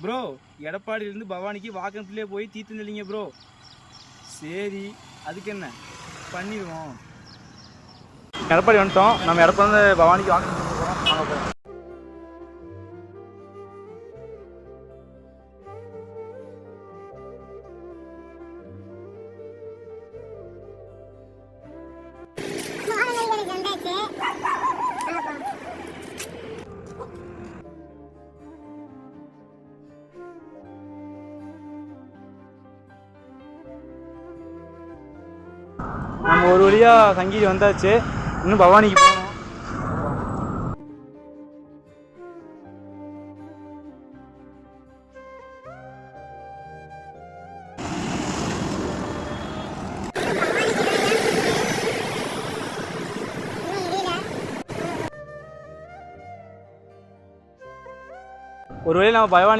Bro எடப்பாடியிலேருந்து பவானிக்கு வாக்கன்பிள்ளையே போய் தீர்த்து நில்லிங்க bro சரி அதுக்கு என்ன? பண்ணிடுவோம். எடப்பாடி வந்துட்டோம். நம்ம எடப்பாடி பவானிக்கு வாங்க போகிறோம் போகிறோம் நம்ம ஒரு வழியா சங்கீதி வந்தாச்சு. இன்னும் பவானிக்கு போகணும். ஒருவேளை ஒரு நம்ம பவானி